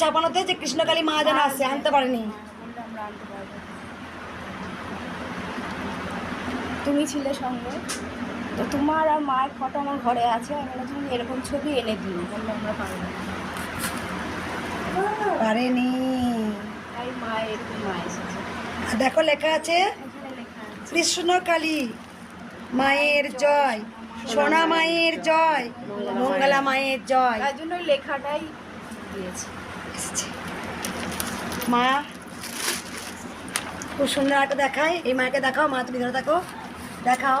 ছাপানোতে যে কৃষ্ণকালী মা যেন আসছে আনতে পারেনি। তুমি ছিলে সঙ্গে। তো তোমার আর মায়ের ফটো আমার ঘরে আছে আমি তুমি এরকম ছবি এনে দিও বলল আমরা পারব পারেনি। তাই মা এরকম মা এসেছে। দেখো লেখা আছে কৃষ্ণকালী মায়ের জয় সোনা মায়ের জয় মঙ্গলা মায়ের জয়। তার জন্য লেখাটাই দিয়েছে। এসেছে। মা খুব সুন্দর একটা দেখায়। এই মাকে দেখাও মা তুমি ধরে থাকো। দেখাও।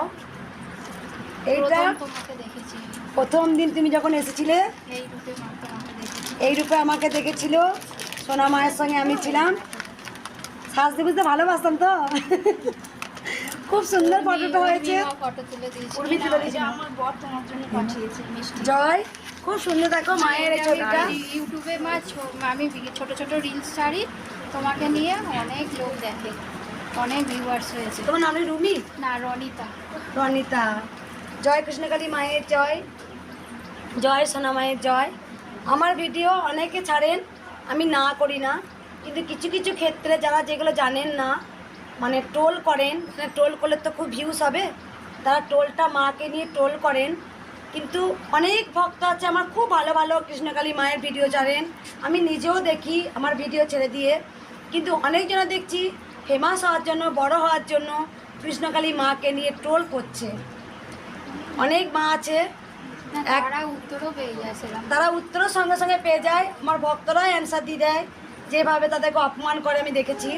এইটা প্রথম দিন তুমি যখন এসেছিলে এই রূপে এই আমাকে দেখেছিল। সোনা মায়ের সঙ্গে আমি ছিলাম। সাজতে বুঝতে ভালোবাসতাম তো? খুব সুন্দর ফটোটা হয়েছে। ফটো তুলে দিয়েছি। উর্মি তুলে দিয়েছে। আমার বর তোমার জন্য পাঠিয়েছে মিষ্টি। জয় খুব সুন্দর দেখো মায়ের ছবিটা। ইউটিউবে মা আমি ছোট ছোট রিলস ছাড়ি তোমাকে নিয়ে অনেক লোক দেখে অনেক ভিউয়ার্স হয়েছে। তোমার নাম রুমি? না রনিতা। রনিতা। জয় কৃষ্ণকালী মায়ের জয়। জয় সোনা মায়ের জয়। আমার ভিডিও অনেকে ছাড়েন আমি না করি না। কিন্তু কিছু কিছু ক্ষেত্রে যারা যেগুলো জানেন না মানে টোল করেন টোল করলে তো খুব ভিউজ হবে। তারা টোলটা মাকে নিয়ে টোল করেন। কিন্তু অনেক ভক্ত আছে আমার খুব ভালো ভালো কৃষ্ণকালী মায়ের ভিডিও ছাড়েন আমি নিজেও দেখি আমার ভিডিও ছেড়ে দিয়ে। কিন্তু অনেকজনে দেখছি ফেমাস হওয়ার জন্য বড় হওয়ার জন্য কৃষ্ণকালী মাকে নিয়ে টোল করছে। অনেক মা আছে। এক- তারা উত্তরও পেয়ে যায় তারা উত্তরও সঙ্গে সঙ্গে পেয়ে যায়। আমার ভক্তরাই অ্যান্সার দিয়ে দেয়। যেভাবে তাদেরকে অপমান করে আমি দেখেছি।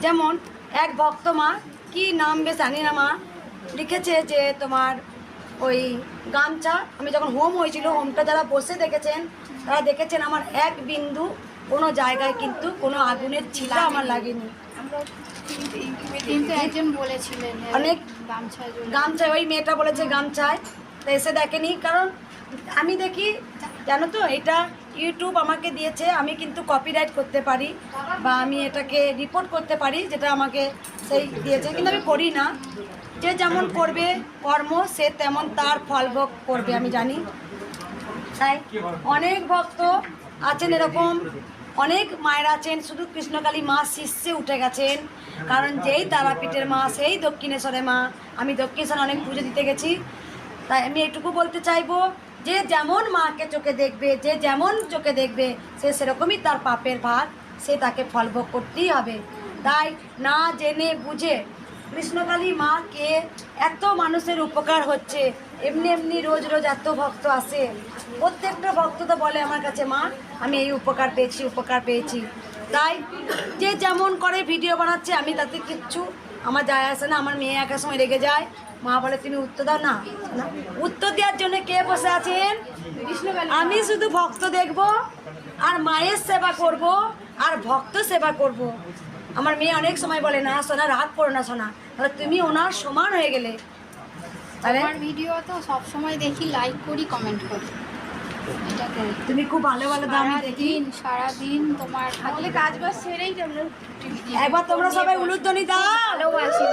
যেমন এক ভক্ত মা কি নাম বেশ জানি না মা লিখেছে যে তোমার ওই গামছা আমি যখন হোম হয়েছিল হোমটা যারা বসে দেখেছেন তারা দেখেছেন আমার এক বিন্দু কোনো জায়গায় কিন্তু কোনো আগুনের ছিটা আমার লাগেনি। আমরা একজন বলেছিলেন অনেক গামছা গামছায় ওই মেয়েটা বলেছে গামছায় তা এসে দেখেনি কারণ আমি দেখি জানো তো এটা ইউটিউব আমাকে দিয়েছে, আমি কিন্তু কপিরাইট করতে পারি বা আমি এটাকে রিপোর্ট করতে পারি যেটা আমাকে সেই দিয়েছে, কিন্তু আমি করি না। যে যেমন করবে কর্ম, সে তেমন তার ফল ভোগ করবে, আমি জানি। তাই অনেক ভক্ত আছেন এরকম, অনেক মায়ের আছেন, শুধু কৃষ্ণকালী মা শীর্ষে উঠে গেছেন, কারণ যেই তারাপীঠের মা, সেই দক্ষিণেশ্বরের মা, আমি দক্ষিণেশ্বরে অনেক পুজো দিতে গেছি। তাই আমি এটুকু বলতে চাইব যে যেমন মাকে চোখে দেখবে, যে যেমন চোখে দেখবে, সে সেরকমই তার পাপের ভাগ সে তাকে ফলভোগ করতেই হবে। তাই না জেনে বুঝে কৃষ্ণকালী মা কে এত মানুষের উপকার হচ্ছে, এমনি এমনি রোজ রোজ এত ভক্ত আসে। প্রত্যেকটা ভক্ত তো বলে আমার কাছে, মা, আমি এই উপকার পেয়েছি উপকার পেয়েছি। তাই যে যেমন করে ভিডিও বানাচ্ছে, আমি তাতে কিচ্ছু আমার যায় আসে না আমার মেয়ে একা সময় রেগে যায়। মা বলে তুমি উত্তর দাও। না উত্তর দেওয়ার জন্য কে বসে আছেন? আমি শুধু ভক্ত দেখব আর মায়ের সেবা করব আর ভক্ত সেবা করব। আমার মেয়ে অনেক সময় বলে না সোনা রাত পড়ো না সোনা। তাহলে তুমি ওনার সমান হয়ে গেলে। তাহলে? ভিডিও তো সব সময় দেখি লাইক করি কমেন্ট করি। তুমি খুব ভালো ভালো দাম দেখিন সারাদিন তোমার থাকলে কাজ বাজ সেরেই একবার তোমরা সবাই উলুধ্বনি দাও। ভালোবাসি।